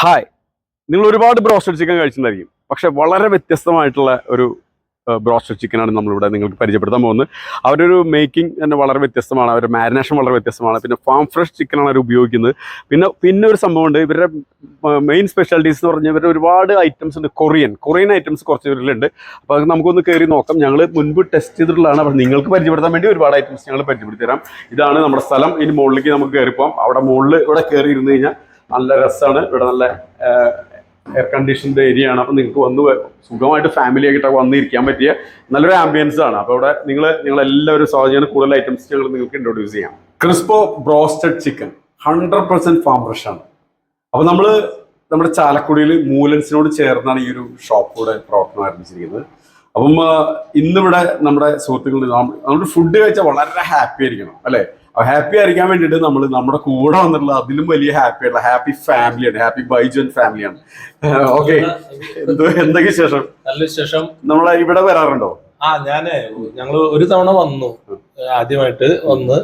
Hi നിങ്ങൾ ഒരുപാട് broasted chicken കഴിച്ചിട്ടുണ്ടായിരിക്കും. പക്ഷെ വളരെ വ്യത്യസ്തമായിട്ടുള്ള ഒരു ബ്രോസ്റ്റഡ് ചിക്കനാണ് നമ്മളിവിടെ നിങ്ങൾക്ക് പരിചയപ്പെടുത്താൻ പോകുന്നത്. അവരുടെ ഒരു മേക്കിംഗ് തന്നെ വളരെ വ്യത്യസ്തമാണ്. അവരുടെ മാരിനേഷൻ വളരെ വ്യത്യസ്തമാണ്. പിന്നെ ഫാം ഫ്രഷ് ചിക്കനാണ് അവർ ഉപയോഗിക്കുന്നത്. പിന്നെ പിന്നെ ഒരു സംഭവമുണ്ട്. ഇവരുടെ മെയിൻ സ്പെഷ്യാലിറ്റീസ് എന്ന് പറഞ്ഞാൽ ഇവരുടെ ഒരുപാട് ഐറ്റംസ് ഉണ്ട്. കൊറിയൻ കൊറിയൻ ഐറ്റംസ് കുറച്ച് പേരിലുണ്ട് അപ്പോൾ അത് നമുക്കൊന്ന് കയറി നോക്കാം. ഞങ്ങൾ മുൻപ് ടെസ്റ്റ് ചെയ്തിട്ടുള്ളതാണ്. അപ്പോൾ നിങ്ങൾക്ക് പരിചയപ്പെടുത്താൻ വേണ്ടി ഒരുപാട് ഐറ്റംസ് ഞങ്ങൾ പരിചയപ്പെടുത്തി തരാം. ഇതാണ് നമ്മുടെ സ്ഥലം. ഇനി മുകളിലേക്ക് നമുക്ക് കയറിപ്പോം അവിടെ മുകളിൽ ഇവിടെ കയറി ഇരുന്ന് കഴിഞ്ഞാൽ നല്ല രസമാണ്. ഇവിടെ നല്ല എയർ കണ്ടീഷൻഡ് ഏരിയ ആണ്. അപ്പോൾ നിങ്ങൾക്ക് വന്ന് സുഖമായിട്ട് ഫാമിലി ആയിട്ടൊക്കെ വന്നിരിക്കാൻ പറ്റിയ നല്ലൊരു ആംബിയൻസ് ആണ്. അപ്പോൾ ഇവിടെ നിങ്ങൾ നിങ്ങൾ എല്ലാവരും ചെയ്യുന്ന കൂടുതൽ ഐറ്റംസ് ഞങ്ങൾ നിങ്ങൾക്ക് ഇൻട്രൊഡ്യൂസ് ചെയ്യാം. Crespo broasted chicken hundred percent farm fresh ആണ്. അപ്പോൾ നമ്മൾ നമ്മുടെ ചാലക്കുടിയിൽ മൂലൻസിനോട് ചേർന്നാണ് ഈ ഒരു ഷോപ്പ് കൂടെ പ്രവർത്തനം ആരംഭിച്ചിരിക്കുന്നത്. അപ്പം ഇന്നിവിടെ നമ്മുടെ സുഹൃത്തുക്കൾ നമ്മൾ ഫുഡ് കഴിച്ചാൽ വളരെ ഹാപ്പി ആയിരിക്കണം അല്ലേ? ഹാപ്പി ആയിരിക്കാൻ വേണ്ടിയിട്ട് നമ്മൾ നമ്മുടെ കൂടെ വന്നിട്ടുള്ള അതിലും വലിയ ഹാപ്പി ആയിട്ടുള്ള ഹാപ്പി ഫാമിലിയാണ് ഹാപ്പി ബൈജൻ ഫാമിലിയാണ് ഓക്കെ എന്തൊക്കെ ശേഷം നല്ല ശേഷം നമ്മൾ ഇവിടെ വരാറുണ്ടോ? ആ ഞാൻ ഞങ്ങൾ ഒരു തവണ വന്നു. ആദ്യമായിട്ട് വന്ന്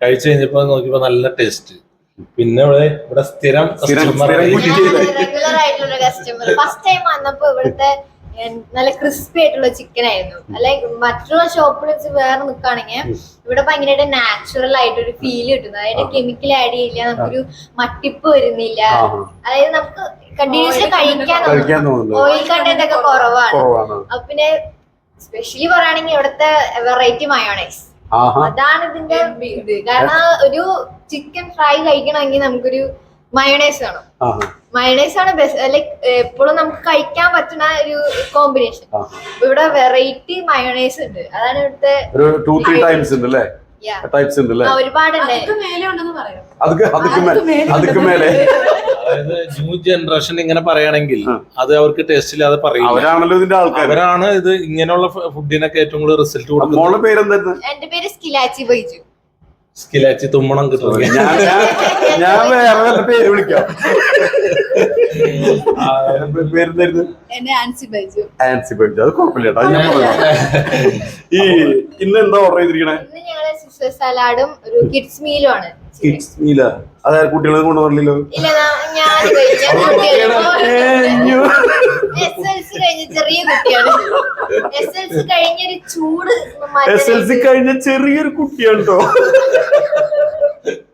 കഴിച്ചു കഴിഞ്ഞപ്പോ നോക്കിയപ്പോ നല്ല ടേസ്റ്റ് പിന്നെ ഇവിടെ ഇവിടെ സ്ഥിരം കസ്റ്റമർ ഫസ്റ്റ് ടൈം വന്നപ്പോ ഇവിടുത്തെ നല്ല ക്രിസ്പി ആയിട്ടുള്ള ചിക്കൻ ആയിരുന്നു. അല്ലെ മറ്റുള്ള ഷോപ്പിൽ വെച്ച് വേറെ നിൽക്കുകയാണെങ്കിൽ ഇവിടെ ഭയങ്കരമായിട്ട് നാച്ചുറൽ ആയിട്ട് ഒരു ഫീൽ കിട്ടുന്നു അതായത് കെമിക്കൽ ആഡ് ചെയ്യില്ല നമുക്കൊരു മട്ടിപ്പ് വരുന്നില്ല. അതായത് നമുക്ക് കണ്ടിന്യൂസ് കഴിക്കാൻ ഓയിൽ കണ്ടന്റ് ഒക്കെ കുറവാണ്. അപ്പൊ പിന്നെ സ്പെഷ്യലി പറയുകയാണെങ്കിൽ ഇവിടുത്തെ വെറൈറ്റി മയോണൈസ് ആഹാ. അതാണ് ഇതിന്റെ കാരണം ഒരു ചിക്കൻ ഫ്രൈ കഴിക്കണമെങ്കിൽ നമുക്കൊരു മയോണൈസ് വേണം. മയണൈസ് ആണ് ബെസ്റ്റ് ലൈക്ക് എപ്പോഴും നമുക്ക് കഴിക്കാൻ പറ്റുന്ന ഒരു കോമ്പിനേഷൻ. ഇവിടെ വെറൈറ്റി മയോണൈസ് ഉണ്ട്. അതാണ് ഇവിടുത്തെ ഒരു ടു ത്രീ ടൈംസ് ഉണ്ട് അല്ലേ. ടൈപ്സ് ഉണ്ട് അല്ലേ? ഒരുപാട് ഒരുപാടുണ്ട്. അതൊക്കെ മേലെ ഉണ്ടെന്ന് പറയാം. അതൊക്കെ മേലെ അതായത് ന്യൂ ജനറേഷൻ ഇങ്ങനെ പറയുകയാണെങ്കിൽ അത് അവർക്ക് ടേസ്റ്റ് ഇല്ലാതെ പറയും അവരാണല്ലോ ഇതിന്റെ ആൾക്കാർ അവരാണ് ഇത് ഇങ്ങനെയുള്ള ഫുഡിനൊക്കെ ഏറ്റവും കൂടുതൽ റിസൾട്ട് കൊടുക്കുന്നത്. എന്റെ പേര് സ്കിലാച്ചി ബൈജു. സ്കിലാച്ചി തുമ്മണം കിട്ടുന്നത് ഞാൻ വേറെ പേര് വിളിക്കാം. ആൻസി ബൈജു. അത് കുഴപ്പമില്ല ഞാൻ ഈ ഇന്ന് എന്താ ഓർഡർ ചെയ്തിരിക്കണേ? സലാഡും ഒരു കിഡ്സ് മീലും ആണ്. കിഡ്സ് മീല അതായത് കുട്ടികളെ കൊണ്ടുവന്നില്ലല്ലോ എസ് എൽ സി കഴിഞ്ഞ. ചെറിയൊരു കുട്ടിയാണ് കേട്ടോ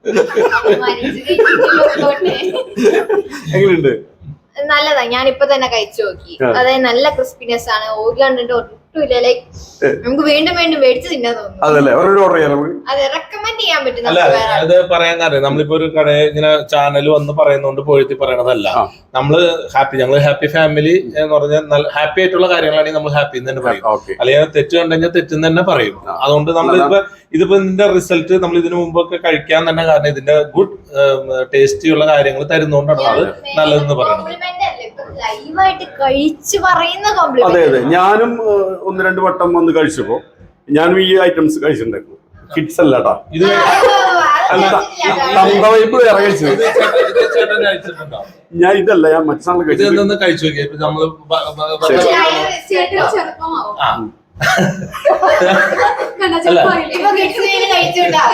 എങ്ങനെയുണ്ട്? നല്ലതാ. ഞാൻ ഇപ്പൊ തന്നെ കഴിച്ചു നോക്കി. അതായത് നല്ല ക്രിസ്പിനെസ് ആണ് ഓയിൽ കണ്ടിട്ട് ഒട്ടുമില്ല ലൈക്ക് നമുക്ക് വീണ്ടും വീണ്ടും മേടിച്ച് തിന്നാൻ അതല്ലേ? അവരോട് ഓർഡർ ചെയ്യാം നമുക്ക് അത് റെക്കമെൻഡ് ചെയ്യാൻ പറ്റും അല്ല നമുക്ക് വേറെ അത് പറയാൻ കാര്യം നമ്മളിപ്പോ ഒരു കട ഇങ്ങനെ ചാനൽ വന്ന് പറയുന്നോണ്ട് പോയിട്ട് പറയണതല്ല. ആ. നമ്മൾ ഹാപ്പി ഞങ്ങൾ ഹാപ്പി ഫാമിലി എന്ന് പറഞ്ഞാൽ നല്ല ഹാപ്പി ആയിട്ടുള്ള കാര്യങ്ങളാണെങ്കിൽ നമ്മൾ ഹാപ്പി എന്ന് തന്നെ പറയും. ഓക്കെ അല്ലെങ്കിൽ തെറ്റ് കണ്ടുകഴിഞ്ഞാൽ തെറ്റെന്ന് തന്നെ പറയും. അതുകൊണ്ട് അതുകൊണ്ട് നമ്മളിപ്പോ ഇതിപ്പോ ഇതിന്റെ റിസൾട്ട് നമ്മൾ ഇതിനു മുമ്പൊക്കെ കഴിക്കാൻ തന്നെ കാരണം ഇതിന്റെ ഗുഡ് ടേസ്റ്റി ഉള്ള കാര്യങ്ങൾ തരുന്നോണ്ടാണ് അത് നല്ലതെന്ന് പറയുന്നത് അല്ല? ഇപ്പൊ ലൈവായിട്ട് കഴിച്ചു പറയുന്ന അതെ കോംപ്ലിമെന്റ് അതെ ഞാനും ഒന്ന് രണ്ട് വട്ടം വന്ന് കഴിച്ചപ്പോ ഞാനും ഈ ഐറ്റംസ് കഴിച്ചിട്ടുണ്ടായിരുന്നു. കിഡ്സ് അല്ല കേട്ടാ ഇത് വേറെ കഴിച്ചത്. ഞാൻ ഇതല്ല ഞാൻ മറ്റന്നാൾ കഴിച്ചു കഴിച്ചു നമ്മൾ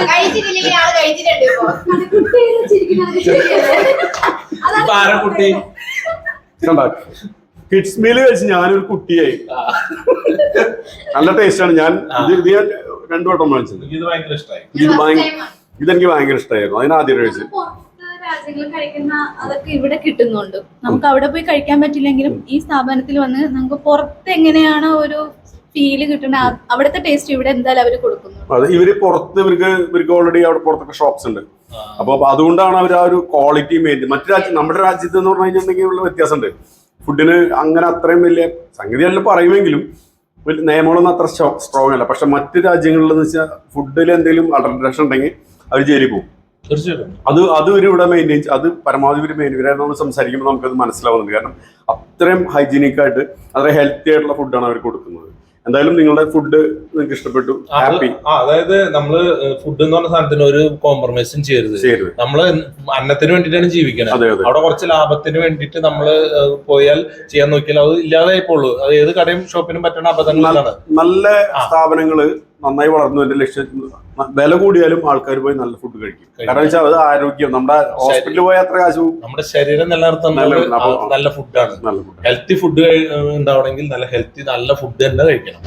കഴിച്ചിട്ടില്ലെങ്കിൽ ആൾ കഴിച്ചിട്ടുണ്ട് ഇപ്പൊ. ആരാ കുട്ടി? കണ്ടാ കിഡ്സ് മീൽ കഴിച്ച് ഞാനൊരു കുട്ടിയായി. നല്ല ടേസ്റ്റാണ്. ആണ് ഞാൻ ഇത് ഞാൻ രണ്ടു വട്ടം വാങ്ങിച്ചത്. ഇത് ഭയങ്കര ഇഷ്ടമായി ഇത്. ഇതെനിക്ക് ഭയങ്കര ഇഷ്ടമായിരുന്നു അതിന് ആദ്യം കഴിച്ചത്. രാജ്യങ്ങളിൽ കഴിക്കുന്ന അതൊക്കെ ഇവിടെ കിട്ടുന്നുണ്ട്. നമുക്ക് അവിടെ പോയി കഴിക്കാൻ പറ്റില്ലെങ്കിലും ഈ സ്ഥാപനത്തിൽ വന്ന് നമുക്ക് പുറത്ത് എങ്ങനെയാണ് ഒരു ഫീൽ കിട്ടുന്ന അവിടുത്തെ ടേസ്റ്റ് ഇവിടെ എന്തായാലും അവർ കൊടുക്കുന്നു. അതെ ഇവർ പുറത്ത് ഇവർക്ക് ഇവർക്ക് ഓൾറെഡി അവിടെ പുറത്തൊക്കെ ഷോപ്സ് ഉണ്ട്. അപ്പൊ അതുകൊണ്ടാണ് അവർ ആ ഒരു ക്വാളിറ്റി മെയിൻ മറ്റു രാജ്യം നമ്മുടെ രാജ്യത്ത് എന്ന് പറഞ്ഞു കഴിഞ്ഞിട്ടുണ്ടെങ്കിൽ ഉള്ള വ്യത്യാസമുണ്ട്. ഫുഡിന് അങ്ങനെ അത്രയും വലിയ സംഗതി എല്ലാം പറയുമെങ്കിലും വലിയ നിയമങ്ങളൊന്നും അത്ര സ്ട്രോങ് അല്ല. പക്ഷെ മറ്റു രാജ്യങ്ങളിൽ എന്ന് വെച്ചാൽ ഫുഡിൽ എന്തെങ്കിലും അഡൾട്രേഷൻ ഉണ്ടെങ്കിൽ അവർ ജയിലിൽ പോകും. തീർച്ചയായിട്ടും. അത് അത് ഒരു ഇവിടെ മെയിന്റെയിൻ അത് പരമാവധി ഒരു മെയിൻ ഇവരായിരുന്നു സംസാരിക്കുമ്പോൾ നമുക്കത് മനസ്സിലാവുന്നുണ്ട്. കാരണം അത്രയും ഹൈജീനിക് ആയിട്ട് അത്രയും ഹെൽത്തി ആയിട്ടുള്ള ഫുഡാണ് അവർ കൊടുക്കുന്നത്. എന്തായാലും നിങ്ങളുടെ ഫുഡ് നിങ്ങൾക്ക് ഇഷ്ടപ്പെട്ടു. ഹാപ്പി ആ, അതായത് നമ്മൾ ഫുഡ് എന്ന് പറഞ്ഞ സാധനത്തിന് ഒരു കോംപ്രമൈസും ചെയ്യരുത്. നമ്മൾ അന്നത്തിന് വേണ്ടിട്ടാണ് ജീവിക്കുന്നത് അവിടെ കുറച്ച് ലാഭത്തിന് വേണ്ടിട്ട് നമ്മൾ പോയാൽ ചെയ്യാൻ നോക്കിയാൽ അത് ഇല്ലാതായി ആയിപ്പോളൂ അത് ഏത് കടയും ഷോപ്പിനും പറ്റണ അബദ്ധങ്ങളാണ്. നല്ല. സ്ഥാപനങ്ങൾ നന്നായി വളർന്നതിന്റെ ലക്ഷ്യം. വില കൂടിയാലും ആൾക്കാർ പോയി നല്ല ഫുഡ് കഴിക്കും. കാരണം വെച്ചാൽ അത് ആരോഗ്യം നമ്മുടെ ഹോസ്പിറ്റലിൽ പോയ അത്ര കാശ് നമ്മുടെ ശരീരം നിലനിർത്താൻ നല്ല ഫുഡാണ് നല്ല ഫുഡ് ഹെൽത്തി ഫുഡ് ഉണ്ടാവണമെങ്കിൽ നല്ല ഹെൽത്തി നല്ല ഫുഡ് തന്നെ കഴിക്കണം.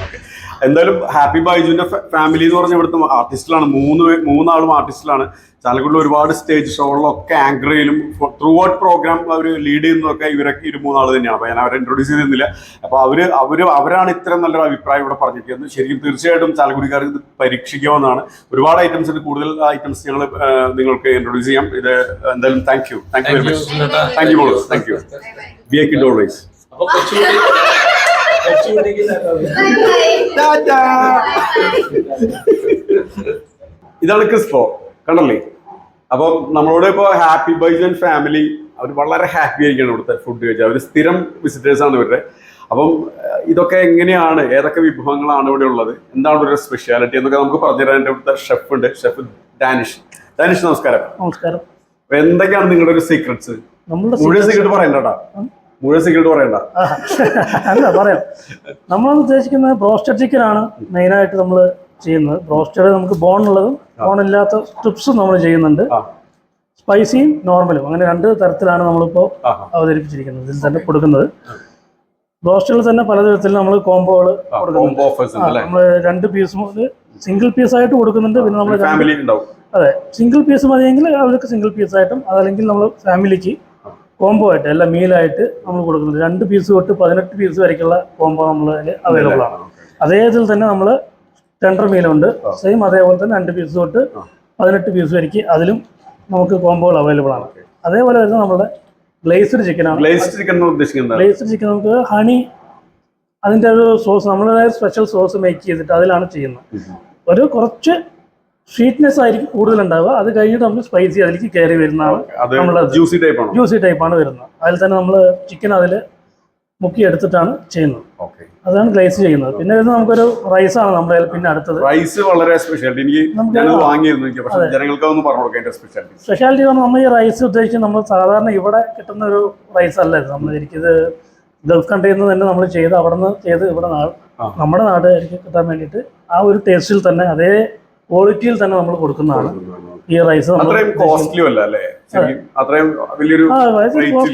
എന്തായാലും ഹാപ്പി ബൈജുവിന്റെ ഫാമിലി എന്ന് പറഞ്ഞ ഇവിടുത്തെ ആർട്ടിസ്റ്റിലാണ് മൂന്ന് മൂന്നാളും ആർട്ടിസ്റ്റിലാണ് ചാലക്കുടിയിൽ ഒരുപാട് സ്റ്റേജ് ഷോകളിലൊക്കെ ആങ്കർ ചെയ്യലും ത്രൂ ഔട്ട് പ്രോഗ്രാം അവർ ലീഡ് ചെയ്യുന്നതൊക്കെ ഇവരൊക്കെ ഇരു മൂന്നാൾ തന്നെയാണ്. അപ്പൊ ഞാൻ അവരെ ഇൻട്രൊഡ്യൂസ് ചെയ്തിരുന്നില്ല. അപ്പോൾ അവർ അവർ അവരാണ് ഇത്രയും നല്ലൊരു അഭിപ്രായം ഇവിടെ പറഞ്ഞിരിക്കുന്നത്. ശരിക്കും തീർച്ചയായിട്ടും ചാലക്കുടിക്കാർക്ക് ഇത് പരീക്ഷിക്കാവുന്നതാണ്. ഒരുപാട് ഐറ്റംസ് ഉണ്ട്. കൂടുതൽ ഐറ്റംസ് ഞങ്ങൾ നിങ്ങൾക്ക് ഇൻട്രൊഡ്യൂസ് ചെയ്യാം. ഇത് എന്തായാലും thank you thank you very much thank you thank you we a kid always അപ്പൊ കൊച്ചുകുട്ടി ഇതാണ് ക്രിസ്ഫോ കണ്ടല്ലേ? അപ്പം നമ്മളോട് ഇപ്പോൾ ഹാപ്പി ബൈജൻ ഫാമിലി അവർ വളരെ ഹാപ്പി ആയിരിക്കണം ഇവിടുത്തെ ഫുഡ് കഴിച്ചാൽ അവർ സ്ഥിരം വിസിറ്റേഴ്സ് ആണ് ഇവരുടെ. അപ്പം ഇതൊക്കെ എങ്ങനെയാണ് ഏതൊക്കെ വിഭവങ്ങളാണ് ഇവിടെ ഉള്ളത്? എന്താണ് ഒരു സ്പെഷ്യാലിറ്റി എന്നൊക്കെ നമുക്ക് പറഞ്ഞുതരാൻ എന്റെ ഇവിടുത്തെ ഷെഫ് ഉണ്ട്. ഷെഫ് ഡാനിഷ് ഡാനിഷ് നമസ്കാരം. നമസ്കാരം. എന്തൊക്കെയാണ് നിങ്ങളുടെ ഒരു സീക്രട്സ് മുഴുവൻ സീക്രട്ട് മുഴുവൻ സീക്രട്ട് പറയണ്ട. അല്ല പറയാം. നമ്മൾ ഉദ്ദേശിക്കുന്നത് ബ്രോസ്റ്റഡ് ചിക്കൻ ആണ് മെയിനായിട്ട് നമ്മൾ ചെയ്യുന്നത്. ബ്രോസ്റ്റഡ് നമുക്ക് ബോൺ ഉള്ളതും ബോൺ ഇല്ലാത്ത സ്ട്രിപ്സും നമ്മൾ ചെയ്യുന്നുണ്ട്. സ്പൈസിയും നോർമലും അങ്ങനെ രണ്ട് തരത്തിലാണ് നമ്മളിപ്പോൾ അവതരിപ്പിച്ചിരിക്കുന്നത്. ഇതിൽ തന്നെ കൊടുക്കുന്നത്. ബ്രോസ്റ്റുകൾ തന്നെ പലതരത്തിൽ നമ്മൾ കോംബോകൾ കൊടുക്കുന്നുണ്ട്. നമ്മൾ രണ്ട് പീസ് മുതൽ സിംഗിൾ പീസ് ആയിട്ട് കൊടുക്കുന്നുണ്ട്. പിന്നെ നമ്മൾ അതെ സിംഗിൾ പീസ് മതിയെങ്കിൽ അവർക്ക് സിംഗിൾ പീസ് ആയിട്ടും അതല്ലെങ്കിൽ നമ്മൾ ഫാമിലിക്ക് കോംബോ ആയിട്ട് അല്ല മീലായിട്ട് നമ്മൾ കൊടുക്കുന്നത്. രണ്ട് പീസ് തൊട്ട് പതിനെട്ട് പീസ് വരയ്ക്കുള്ള കോംബോ നമ്മൾ അവൈലബിൾ ആണ്. അതേ ഇതിൽ തന്നെ നമ്മൾ ടെൻഡർ മീലുണ്ട് സെയിം അതേപോലെ തന്നെ രണ്ട് പീസ് തൊട്ട്. പതിനെട്ട് പീസ് വരയ്ക്ക് അതിലും നമുക്ക് കോംബോകൾ അവൈലബിൾ ആണ്. അതേപോലെ വരുന്നത് നമ്മുടെ ഗ്ലേസ്ഡ് ചിക്കൻ ആണ്. ഗ്ലേസ്ഡ് ചിക്കൻ ഉദ്ദേശിക്കുന്നത് ഗ്ലേസ്ഡ് ചിക്കൻ നമുക്ക് ഹണി അതിന്റെ ഒരു സോസ് നമ്മളുടേതായ സ്പെഷ്യൽ സോസ് മേക്ക് ചെയ്തിട്ട് അതിലാണ് ചെയ്യുന്നത്. ഒരു കുറച്ച് സ്വീറ്റ്നെസ് ആയിരിക്കും കൂടുതൽ ഉണ്ടാവുക അത് കഴിഞ്ഞിട്ട് നമുക്ക് സ്പൈസി അതിലേക്ക് കയറി വരുന്നതാണ് നമ്മൾ ജ്യൂസി ടൈപ്പ് ആണ്? ജ്യൂസി ടൈപ്പാണ് വരുന്നത്. അതിൽ തന്നെ നമ്മൾ ചിക്കൻ അതിൽ മുക്കി എടുത്തിട്ടാണ് ചെയ്യുന്നത്. ഓക്കെ അതാണ് ഗ്ലേസ് ചെയ്യുന്നത്. പിന്നെ വരുന്നത് നമുക്കൊരു റൈസാണ് നമ്മുടെ പിന്നെ അടുത്തത് റൈസ് വളരെ സ്പെഷ്യാലിറ്റി എനിക്ക് വാങ്ങിയിരുന്നു ജനങ്ങൾക്ക് ഒന്ന് പറഞ്ഞു കൊടുക്കാം സ്പെഷ്യാലിറ്റി സ്പെഷ്യാലിറ്റി പറഞ്ഞാൽ നമ്മൾ ഈ റൈസ് ഉദ്ദേശിച്ച് നമ്മൾ സാധാരണ ഇവിടെ കിട്ടുന്ന ഒരു റൈസ് അല്ല നമ്മൾ എനിക്കിത് ഗൾഫ് കൺട്രിയിൽ നിന്ന് തന്നെ നമ്മൾ ചെയ്ത് അവിടെ നിന്ന് ചെയ്ത് ഇവിടെ നമ്മുടെ നാട്ടുകാർക്ക് കിട്ടാൻ വേണ്ടിയിട്ട് ആ ഒരു ടേസ്റ്റിൽ തന്നെ അതേ ക്വാളിറ്റിയിൽ തന്നെ നമ്മൾ കൊടുക്കുന്നതാണ്. ഈ റൈസ് കോസ്റ്റ്ലി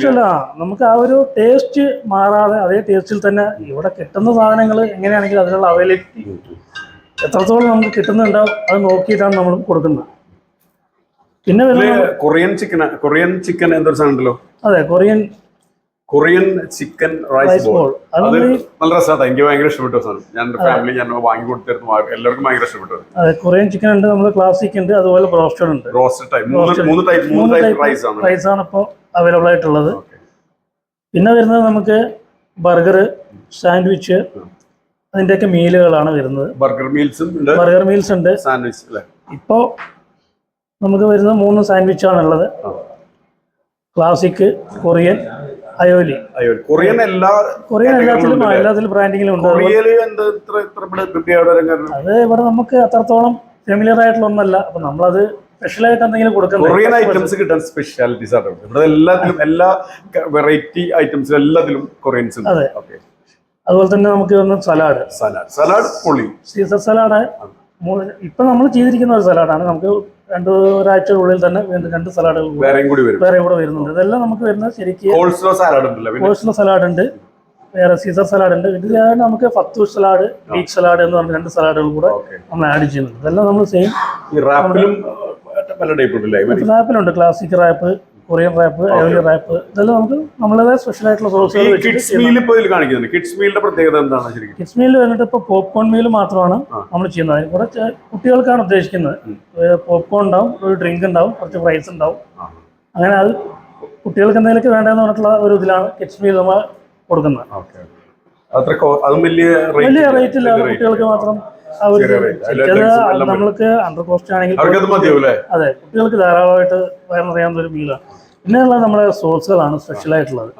അല്ല നമുക്ക് ആ ഒരു ടേസ്റ്റ് മാറാതെ അതേ ടേസ്റ്റിൽ തന്നെ ഇവിടെ കിട്ടുന്ന സാധനങ്ങൾ എങ്ങനെയാണെങ്കിലും അതിനുള്ള അവൈലബിലിറ്റി എത്രത്തോളം നമുക്ക് കിട്ടുന്നുണ്ടാവും അത് നോക്കിയിട്ടാണ് നമ്മൾ കൊടുക്കുന്നത്. പിന്നെ കൊറിയൻ ചിക്കൻ കൊറിയൻ ചിക്കൻ എന്തൊരു സാധനം ഉണ്ടല്ലോ അതെ Korean Korean chicken rice ball അത് നല്ല രസമാണ് എനിക്ക് ഭയങ്കര ഇഷ്ടപ്പെട്ടു സാധനം. ഞാൻ എന്റെ ഫാമിലി ഞാൻ വാങ്ങി കൊടുത്തിരുന്നു. എല്ലാവർക്കും ഭയങ്കര ഇഷ്ടപ്പെട്ടു. കൊറിയൻ ചിക്കൻ ഉണ്ട് നമ്മൾ ക്ലാസിക് ഉണ്ട് അതുപോലെ ബ്രോസ്റ്റഡ് ഉണ്ട്. റോസ്റ്റഡ് ടൈപ്പ് മൂന്ന് മൂന്ന് ടൈപ്പ് മൂന്ന് ടൈപ്പ് റൈസ് ആണ്. റൈസ് ആണ് ഇപ്പോൾ അവൈലബിൾ ആയിട്ടുള്ളത്. പിന്നെ വരുന്നത് നമുക്ക് ബർഗർ സാൻഡ്വിച്ച് അതിന്റെയൊക്കെ മീലുകളാണ് വരുന്നത്. ബർഗർ മീൽസും ഉണ്ട്. ബർഗർ മീൽസ് ഉണ്ട്. സാൻഡ്വിച്ച് അല്ലേ? ഇപ്പോൾ നമുക്ക് വരുന്ന മൂന്ന് സാൻഡ്വിച്ചാണ് ഉള്ളത് classic Korean aioli. Aioli. Korean എല്ലാ കൊറിയൻ എല്ലാത്തിലും? എല്ലാത്തിലും ബ്രാൻഡിങ്ങിലും ഉണ്ട്. അത് ഇവിടെ നമുക്ക് അത്രത്തോളം ഫെമിലിയർ ആയിട്ടുള്ള ഒന്നല്ല. അപ്പൊ നമ്മളത് സ്പെഷ്യലായിട്ട് എന്തെങ്കിലും കൊറിയൻ ഐറ്റംസ് കിട്ടാൻ സ്പെഷ്യാലിറ്റീസ് ആണ് ഇവിടെ. എല്ലാത്തിലും എല്ലാ വെറൈറ്റി ഐറ്റംസിലും എല്ലാത്തിലും കൊറിയൻസ് ഉണ്ട്. അതെ. അതുപോലെ തന്നെ നമുക്ക് വന്ന് സലാഡ് സലാഡ് സലാഡ് പൊളി. സീസർ സലാഡ് ഇപ്പൊ നമ്മൾ ചെയ്തിരിക്കുന്ന ഒരു സലാഡാണ്. നമുക്ക് രണ്ട് ഒരാഴ്ചയുള്ളിൽ തന്നെ വീണ്ടും രണ്ട് സലാഡുകൾ വേറെ വേറെയും കൂടി വരും. വേറെ കൂടെ വരുന്നുണ്ട്. ഇതെല്ലാം നമുക്ക് വരുന്നത് ശരിക്കും ഹോൾസ്ലോ സാലഡ് കോഴ്സിലെ ഉണ്ട്. വേറെ സീസർ സലാഡ് ഉണ്ട്. ഇത് നമുക്ക് ഫത്തൂഷ് സലാഡ് ബീച്ച് സലാഡ് എന്ന് പറഞ്ഞ രണ്ട് സലാഡുകൾ കൂടെ നമ്മൾ ആഡ് ചെയ്യുന്നുണ്ട്. ഇതെല്ലാം നമ്മൾ same റാപ്പിലുണ്ട് classic wrap Korean wrap aioli wrap ഇതെല്ലാം നമുക്ക് നമ്മളേതായ സ്പെഷ്യൽ ആയിട്ടുള്ള സോസുകൾ കിഡ്സ് മീൽ ഇതിൽ കാണിക്കുന്നുണ്ട്. കിഡ്സ് മീലിന്റെ പ്രത്യേകത എന്താണ് ശരിക്കും? കിഡ്സ് മീൽ വന്നിട്ട് ഇപ്പൊ പോപ്കോൺ മീൽ മാത്രമാണ് നമ്മൾ ചെയ്യുന്നത്. ഇവിടെ ചെ- കുട്ടികൾക്കാണ് ഉദ്ദേശിക്കുന്നത്. പോപ്കോൺ ഉണ്ടാവും ഒരു ഡ്രിങ്ക് ഉണ്ടാവും കുറച്ച് ഫ്രൈസ് ഉണ്ടാവും. അങ്ങനെ അത് കുട്ടികൾക്ക് എന്തെങ്കിലുമൊക്കെ വേണ്ടതെന്ന് പറഞ്ഞിട്ടുള്ള ഒരു ഇതിലാണ് കിഡ്സ് മീൽ നമ്മൾ കൊടുക്കുന്നത്. വലിയ റേറ്റ് ഇല്ല. കുട്ടികൾക്ക് മാത്രം നമ്മൾക്ക് അണ്ടർ കോസ്റ്റ് ആണെങ്കിൽ അതെ കുട്ടികൾക്ക് ധാരാളമായിട്ട് അറിയാവുന്ന ഒരു മീലാണ് പിന്നെയുള്ള നമ്മുടെ സോസുകളാണ് സ്പെഷ്യൽ ആയിട്ടുള്ളത്.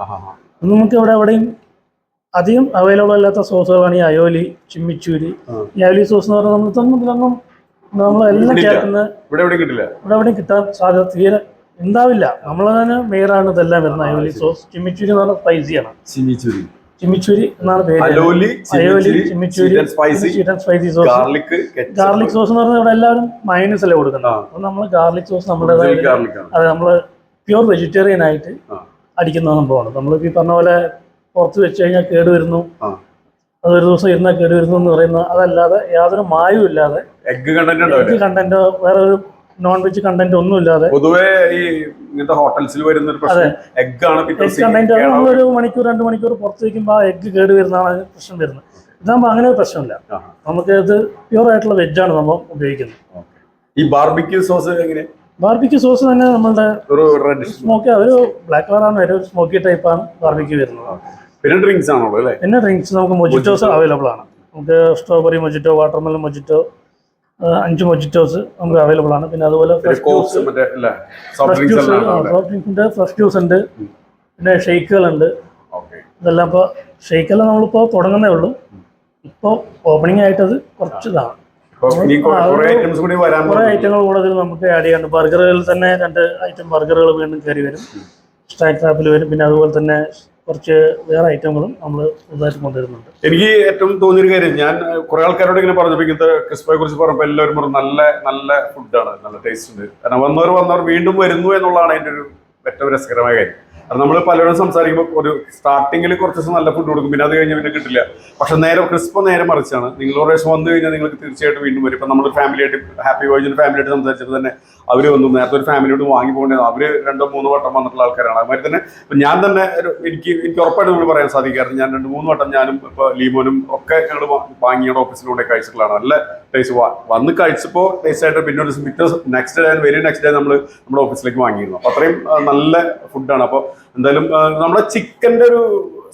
നമുക്ക് ഇവിടെ എവിടെയും അധികം അവൈലബിൾ അല്ലാത്ത സോസുകളാണ് ഈ അയോലി ചിമ്മിച്ചൂരി ഈ അയോലി സോസ് എന്ന് പറഞ്ഞാൽ നമ്മൾ ഇതിലൊന്നും നമ്മളെല്ലാം കേൾക്കുന്ന ചേർക്കുന്ന ഇവിടെ എവിടെയും കിട്ടാൻ സാധ്യത തീരെ ഉണ്ടാവില്ല. നമ്മൾ തന്നെ മേയറാണ് ഇതെല്ലാം വരുന്നത് അയോലി സോസ് ചിമ്മിച്ചൂരി എന്ന് പറഞ്ഞാൽ സ്പൈസിയാണ് ചിമ്മിച്ചൂരി. ചിമ്മിച്ചൂരി എന്നാണ് പേര്. Aioli chimichurri spicy sauce garlic garlic sauce എന്ന് പറഞ്ഞാൽ ഇവിടെ എല്ലാവരും മൈനസ് അല്ലേ കൊടുക്കുന്നത്. അപ്പൊ നമ്മൾ ഗാർലിക് സോസ് നമ്മുടേതായ ആണ്. അത് നമ്മൾ പ്യുവർ വെജിറ്റേറിയൻ ആയിട്ട് അടിക്കുന്ന സംഭവമാണ്. നമ്മൾ ഈ പറഞ്ഞ പോലെ പുറത്ത് വെച്ച് കഴിഞ്ഞാൽ കേട് വരുന്നു. അതൊരു ദിവസം ഇരുന്നാൽ കേട് വരുന്നു എന്ന് പറയുന്ന അതല്ലാതെ യാതൊരു മായവും ഇല്ലാതെ എഗ് കണ്ടന്റ് കണ്ടന്റോ വേറെ ഒരു നോൺ വെജ് കണ്ടന്റ് ഒന്നും ഇല്ലാതെ പൊതുവേ ഈ ഇങ്ങനത്തെ ഹോട്ടൽസിൽ വരുന്ന ഒരു പ്രശ്നം എഗ് ആണ് എഗ് കണ്ടന്റ് അത് മണിക്കൂർ രണ്ട് മണിക്കൂർ പുറത്ത് വയ്ക്കുമ്പോൾ ആ എഗ് കേട് വരുന്നതാണ് പ്രശ്നം വരുന്നത്. ഇതാകുമ്പോൾ അങ്ങനെ ഒരു പ്രശ്നമില്ല. നമുക്ക് ഇത് പ്യുവർ ആയിട്ടുള്ള വെജാണ് നമ്മൾ ഉപയോഗിക്കുന്നത്. ഈ ബാർബിക്യൂ സോസ് എങ്ങനെ ബാർബിക്യൂ സോസ് തന്നെ നമ്മളുടെ ഒരു റെഡ് സ്മോക്കി ഒരു ബ്ലാക്ക് കളറാണ് ഒരു സ്മോക്കി ടൈപ്പ് ആണ് ബാർബിക്യൂ വരുന്നത്. പിന്നെ ഡ്രിങ്ക്സ് ആണോ അല്ലേ? പിന്നെ ഡ്രിങ്ക്സ് നമുക്ക് മൊജിറ്റോസ് അവൈലബിൾ ആണ്. നമുക്ക് സ്ട്രോബെറി മൊജിറ്റോ വാട്ടർമെലൺ മൊജിറ്റോ അഞ്ച് മൊജിറ്റോസ് നമുക്ക് അവൈലബിൾ ആണ്. പിന്നെ അതുപോലെ fresh juice soft fresh drinks juice ഉണ്ട്. സോഫ്റ്റ് ഡ്രിങ്ക്സ് ഉണ്ട് ഫ്രഷ് ജ്യൂസ് ഉണ്ട്. പിന്നെ ഷെയ്ക്കുകളുണ്ട് ഇതെല്ലാം ഇപ്പോൾ ഷെയ്ക്കെല്ലാം നമ്മളിപ്പോൾ തുടങ്ങുന്നേ ഉള്ളൂ. ഇപ്പോൾ ഓപ്പണിംഗ് ആയിട്ടത് കുറച്ച് ഇതാണ്. കുറെ. ഐറ്റങ്ങൾ കൂടുതൽ നമുക്ക് ആഡ് ചെയ്യാണ്ട് ബർഗറുകളിൽ തന്നെ രണ്ട് ഐറ്റം ബർഗറുകൾ വീണ്ടും കയറി വരും. സ്റ്റാക്ക് ട്രാപ്പിൽ വരും. പിന്നെ അതുപോലെ തന്നെ കുറച്ച് വേറെ ഐറ്റങ്ങളും നമ്മൾ പുതുതായിട്ട് കൊണ്ടുവരുന്നുണ്ട്. എനിക്ക് ഏറ്റവും തോന്നിയൊരു കാര്യം ഞാൻ കുറെ ആൾക്കാരോട് ഇങ്ങനെ പറഞ്ഞു ഇങ്ങനത്തെ ക്രിസ്പയെ കുറിച്ച് പറഞ്ഞപ്പോൾ എല്ലാവരും പറഞ്ഞു നല്ല നല്ല ഫുഡാണ് നല്ല ടേസ്റ്റ് ഉണ്ട്. കാരണം വന്നവർ വന്നവർ വീണ്ടും വരുന്നു എന്നുള്ളതാണ് അതിന്റെ ഒരു ഏറ്റവും രസകരമായ കാര്യം. നമ്മൾ പലരോടും സംസാരിക്കുമ്പോൾ ഒരു സ്റ്റാർട്ടിങ്ങിൽ കുറച്ച് ദിവസം നല്ല ഫുഡ് കൊടുക്കും പിന്നെ അത് കഴിഞ്ഞ് പിന്നെ കിട്ടില്ല. പക്ഷെ നേരെ ക്രിസ്പ് നേരെ മറിച്ചാണ്. നിങ്ങൾ ഒരു പ്രാവശ്യം വന്നു കഴിഞ്ഞാൽ നിങ്ങൾക്ക് തീർച്ചയായിട്ടും വീണ്ടും വരും. ഇപ്പം നമ്മൾ ഫാമിലിയായിട്ട് ഹാപ്പി വോയിജിന് ഫാമിലിയായിട്ട് സംസാരിച്ചപ്പോൾ തന്നെ അവർ വന്നു. നേരത്തെ ഒരു ഫാമിലിയോട് വാങ്ങി പോകേണ്ടത്. അവർ രണ്ടോ മൂന്നോ വട്ടം വന്നിട്ടുള്ള ആൾക്കാരാണ്. അതുമാതിരി തന്നെ ഇപ്പം ഞാൻ തന്നെ എനിക്ക് എനിക്ക് ഉറപ്പായിട്ട് നമ്മൾ പറയാൻ സാധിക്കാറ് ഞാൻ രണ്ട് മൂന്ന് വട്ടം ഞാനും ഇപ്പോൾ ലീമോനും ഒക്കെ ഞങ്ങൾ വാങ്ങിയുടെ ഓഫീസിലൂടെ കഴിച്ചിട്ടുള്ളതാണ്. നല്ല ടേസ്റ്റ് വന്ന് കഴിച്ചപ്പോൾ ടേസ്റ്റ് ആയിട്ട് പിന്നെ ഒരു പിറ്റേ next day very next day നമ്മൾ നമ്മുടെ ഓഫീസിലേക്ക് വാങ്ങിയിരുന്നു. അപ്പോൾ അത്രയും നല്ല ഫുഡാണ് അപ്പോൾ എന്തായാലും നമ്മുടെ ചിക്കന്റെ ഒരു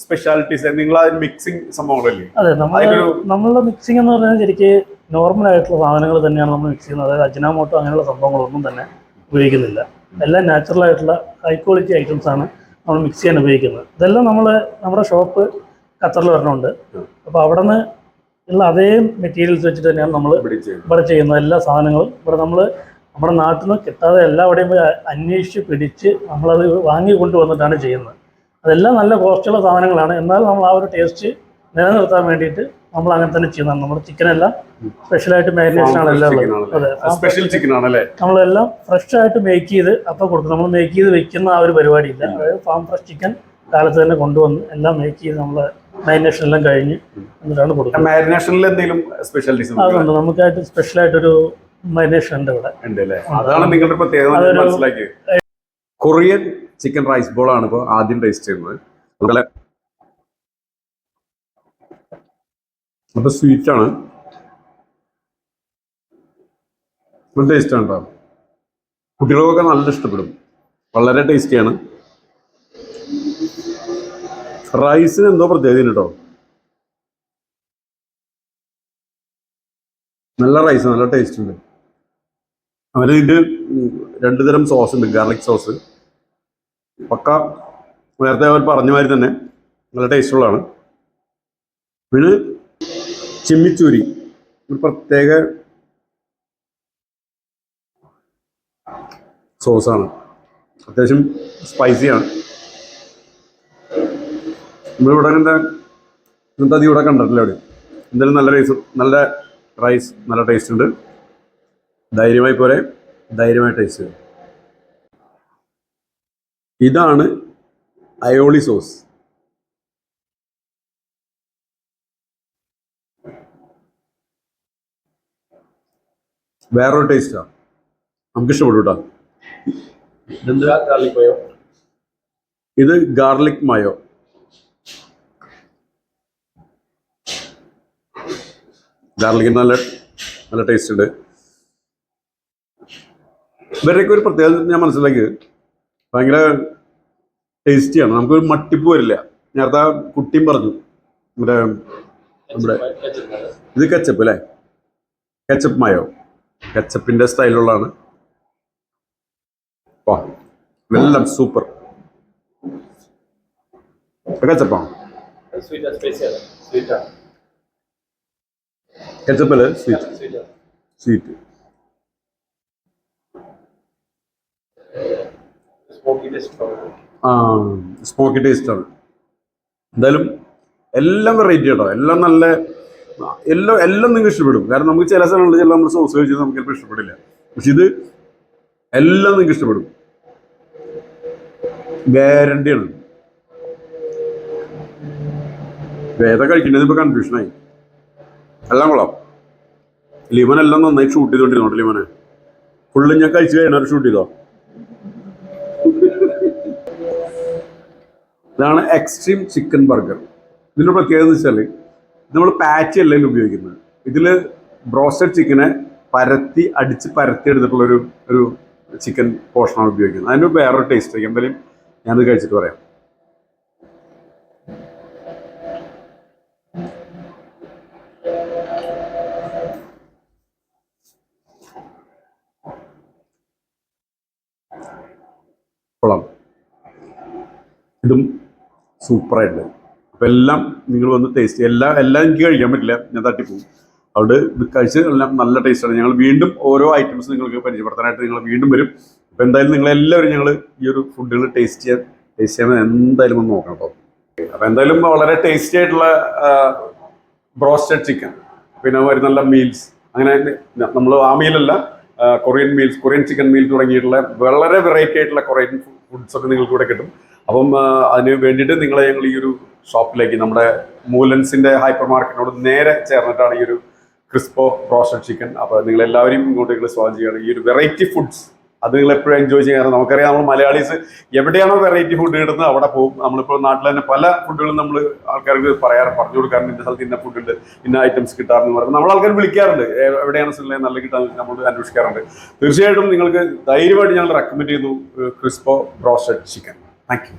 സ്പെഷ്യാലിറ്റീസ് നിങ്ങൾ അതിന് മിക്സിങ് സംഭവങ്ങളല്ലേ അതെ നമ്മൾ നമ്മളുടെ മിക്സിംഗ് എന്ന് പറഞ്ഞാൽ ശരിക്കും നോർമൽ ആയിട്ടുള്ള സാധനങ്ങൾ തന്നെയാണ് നമ്മൾ മിക്സ് ചെയ്യുന്നത്. അതായത് അജിനാമോട്ടോ അങ്ങനെയുള്ള സംഭവങ്ങളൊന്നും തന്നെ ഉപയോഗിക്കുന്നില്ല. എല്ലാം നാച്ചുറൽ ആയിട്ടുള്ള ഹൈ ക്വാളിറ്റി ഐറ്റംസ് ആണ് നമ്മൾ മിക്സ് ചെയ്യാൻ ഉപയോഗിക്കുന്നത്. ഇതെല്ലാം നമ്മൾ നമ്മുടെ ഷോപ്പ് ഖത്തറിൽ വരണുണ്ട്. അപ്പോൾ അവിടെ നിന്ന് ഉള്ള അതേ മെറ്റീരിയൽസ് വെച്ചിട്ട് തന്നെയാണ് നമ്മൾ ഇവിടെ ചെയ്യുന്ന എല്ലാ സാധനങ്ങളും ഇവിടെ നമ്മൾ നമ്മുടെ നാട്ടിൽ നിന്ന് കിട്ടാതെ എല്ലാവിടെയും പോയി അന്വേഷിച്ച് പിടിച്ച് നമ്മളത് വാങ്ങി കൊണ്ടുവന്നിട്ടാണ് ചെയ്യുന്നത്. അതെല്ലാം നല്ല കോസ്റ്റുള്ള സാധനങ്ങളാണ്. എന്നാൽ നമ്മൾ ആ ഒരു ടേസ്റ്റ് നിലനിർത്താൻ വേണ്ടിയിട്ട് നമ്മൾ അങ്ങനെ തന്നെ ചെയ്യുന്നതാണ്. നമ്മുടെ ചിക്കൻ എല്ലാം സ്പെഷ്യലായിട്ട് മാരിനേഷൻ ആണ് എല്ലാം ഉള്ളത്. സ്പെഷ്യൽ ചിക്കൻ ആണല്ലേ? നമ്മളെല്ലാം ഫ്രഷ് ആയിട്ട് മേക്ക് ചെയ്ത് അപ്പോൾ കൊടുക്കും. നമ്മൾ മേക്ക് ചെയ്ത് വെക്കുന്ന ആ ഒരു പരിപാടിയില്ല. അതായത് ഫാം ഫ്രഷ് ചിക്കൻ കാലത്ത് തന്നെ കൊണ്ടുവന്ന് എല്ലാം മേക്ക് ചെയ്ത് നമ്മൾ മാരിനേഷൻ എല്ലാം കഴിഞ്ഞ് എന്നിട്ടാണ് കൊടുക്കുന്നത്. മാരിനേഷനിൽ എന്തെങ്കിലും സ്പെഷ്യൽ അതുകൊണ്ട് നമുക്കായിട്ട് സ്പെഷ്യലായിട്ടൊരു മാരിനേഷൻ ഉണ്ട് ഇവിടെ. അതാണ് നിങ്ങളുടെ പ്രത്യേകത കൊറിയൻ ചിക്കൻ റൈസ് ആണ് ഇപ്പോൾ ആദ്യം ടേസ്റ്റ് ചെയ്യുന്നത്. അതുപോലെ അപ്പൊ സ്വീറ്റ് ആണ്. ടേസ്റ്റ് ആണ് കേട്ടോ കുട്ടികൾക്കൊക്കെ നല്ല ഇഷ്ടപ്പെടും. വളരെ ടേസ്റ്റിയാണ് റൈസിന് എന്തോ പ്രത്യേകത കേട്ടോ നല്ല റൈസ് നല്ല ടേസ്റ്റ് ഉണ്ട്. അവന് ഇതിന്റെ രണ്ട് തരം സോസ് ഉണ്ട് ഗാർലിക് സോസ് പക്ക നേരത്തെ അവർ പറഞ്ഞ മാതിരി തന്നെ നല്ല ടേസ്റ്റുള്ളതാണ് പിന്നെ ചിമ്മിച്ചൂരി ഒരു പ്രത്യേക സോസാണ് അത്യാവശ്യം സ്പൈസിയാണ് നമ്മളിവിടെ എന്താ ഇന്നത്തെ അധികം ഇവിടെ കണ്ടിട്ടില്ല അവിടെ? എന്തായാലും നല്ല റൈസ് നല്ല റൈസ് നല്ല ടേസ്റ്റ് ഉണ്ട്. ധൈര്യമായി പോരെ. ധൈര്യമായി ടേസ്റ്റ് ചെയ്യും. ഇതാണ് അയോളി സോസ് വേറൊരു ടേസ്റ്റാ നമുക്ക് ഇഷ്ടപ്പെട്ടു കേട്ടോ ഗാർലിക് ഇത് ഗാർലിക് മയോ ഗാർലിക് നല്ല നല്ല ടേസ്റ്റ് ഉണ്ട്. ഇവരുടെയൊക്കെ ഒരു പ്രത്യേകത ഞാൻ മനസ്സിലാക്കിയത് ഭയങ്കര ടേസ്റ്റിയാണ്. നമുക്കൊരു മട്ടിപ്പ് വരില്ല. നേരത്തെ കുട്ടിയും പറഞ്ഞു. നമ്മുടെ നമ്മുടെ ഇത് കച്ചപ്പ് അല്ലേ? Ketchup mayo? കച്ചപ്പിന്റെ സ്റ്റൈലുള്ളതാണ്. വാ എല്ലാം സൂപ്പർ. കച്ചപ്പാണ്? കച്ചപ്പല്ലേ? Sweet. Sweet sweet smoky taste ആ സ്മോക്കി ടേസ്റ്റാണ് എന്തായാലും എല്ലാം വെറൈറ്റി കേട്ടോ. എല്ലാം നല്ല എല്ലാം എല്ലാം നിങ്ങൾക്ക് ഇഷ്ടപ്പെടും. കാരണം നമുക്ക് ചില സ്ഥലങ്ങളിൽ ചില നമ്മൾ സോസ് കഴിച്ചത് നമുക്ക് ചിലപ്പോൾ ഇഷ്ടപ്പെടില്ല. പക്ഷെ ഇത് എല്ലാം നിങ്ങൾക്ക് ഇഷ്ടപ്പെടും. ഗ്യാരണ്ടിയാണ് വേദ കഴിക്കേണ്ടത്? ഇപ്പൊ കൺഫ്യൂഷനായി എല്ലാം കൊള്ളാം. ലിമൻ എല്ലാം നന്നായി ഷൂട്ട് ചെയ്തോണ്ടിരുന്നോട്ടെ ലിമനെ ഫുള്ള് ഞാൻ കഴിച്ചു കഴിഞ്ഞാൽ ഷൂട്ട് ചെയ്തോ? ഇതാണ് എക്സ്ട്രീം ചിക്കൻ ബർഗർ ഇതിന്റെ പ്രത്യേകത എന്ന് വെച്ചാൽ നമ്മൾ പാച്ച് അല്ല ഇതിൽ ഉപയോഗിക്കുന്നത്. ഇതിൽ ബ്രോസ്റ്റഡ് ചിക്കനെ പരത്തി അടിച്ച് പരത്തി എടുത്തിട്ടുള്ളൊരു ഒരു ചിക്കൻ പോർഷനാണ് ഉപയോഗിക്കുന്നത്. അതിന് വേറൊരു ടേസ്റ്റ് എന്തായാലും ഞാനത് കഴിച്ചിട്ട് പറയാം. ഇതും സൂപ്പറായിട്ടുണ്ട്. അപ്പം എല്ലാം നിങ്ങൾ വന്ന് ടേസ്റ്റ് എല്ലാം എല്ലാം എനിക്ക് കഴിക്കാൻ പറ്റില്ല. ഞാൻ തട്ടിപ്പോവും. അതുകൊണ്ട് ഇത് കഴിച്ച് എല്ലാം നല്ല ടേസ്റ്റാണ് ഞങ്ങൾ വീണ്ടും ഓരോ ഐറ്റംസ് നിങ്ങൾക്ക് പരിചയപ്പെടുത്താനായിട്ട് നിങ്ങൾ വീണ്ടും വരും. അപ്പം എന്തായാലും നിങ്ങളെല്ലാവരും ഞങ്ങൾ ഈ ഒരു ഫുഡുകൾ ടേസ്റ്റ് ചെയ്യാൻ ടേസ്റ്റ് ചെയ്യാൻ എന്തായാലും ഒന്ന് നോക്കണം കേട്ടോ. അപ്പം എന്തായാലും വളരെ ടേസ്റ്റി ആയിട്ടുള്ള ബ്രോസ്റ്റഡ് ചിക്കൻ പിന്നെ വരുന്നുള്ള മീൽസ് അങ്ങനെ നമ്മൾ ആ മീലല്ല Korean meals Korean chicken meal തുടങ്ങിയിട്ടുള്ള വളരെ വെറൈറ്റി ആയിട്ടുള്ള കൊറിയൻ ഫുഡ്സ് ഒക്കെ നിങ്ങൾക്ക് ഇവിടെ കിട്ടും. അപ്പം അതിന് വേണ്ടിയിട്ട് നിങ്ങളെ ഞങ്ങൾ ഈ ഒരു ഷോപ്പിലേക്ക് നമ്മുടെ മൂലൻസിന്റെ ഹൈപ്പർ മാർക്കറ്റിനോട് നേരെ ചേർന്നിട്ടാണ് ഈ ഒരു ക്രിസ്പോ റോസ്റ്റഡ് ചിക്കൻ. അപ്പോൾ നിങ്ങൾ എല്ലാവരും ഇങ്ങോട്ടേക്ക് സ്വാഗതം ചെയ്യുകയാണ്. ഈ ഒരു വെറൈറ്റി ഫുഡ്സ് അത് നിങ്ങൾ എപ്പോഴും എൻജോയ് ചെയ്യാറ്. നമുക്കറിയാം നമ്മൾ മലയാളീസ് എവിടെയാണോ വെറൈറ്റി ഫുഡ് കിട്ടുന്നത് അവിടെ പോകും. നമ്മളിപ്പോൾ നാട്ടിൽ തന്നെ പല ഫുഡുകളും നമ്മൾ ആൾക്കാർക്ക് പറയാറ് പറഞ്ഞു കൊടുക്കാറുണ്ട്. ഇന്ന സ്ഥലത്ത് ഇന്ന ഫുഡുണ്ട് ഇന്ന ഐറ്റംസ് കിട്ടാറെന്ന് പറയുന്നത്. നമ്മൾ ആൾക്കാർ വിളിക്കാറുണ്ട് എവിടെയാണ് സ്ഥലം നല്ല കിട്ടാൻ നമ്മൾ അന്വേഷിക്കാറുണ്ട്. തീർച്ചയായിട്ടും നിങ്ങൾക്ക് ധൈര്യമായിട്ട് ഞങ്ങൾ റെക്കമെൻഡ് ചെയ്യുന്നു ക്രിസ്പോ ബ്രോസ്റ്റഡ് ചിക്കൻ താങ്ക്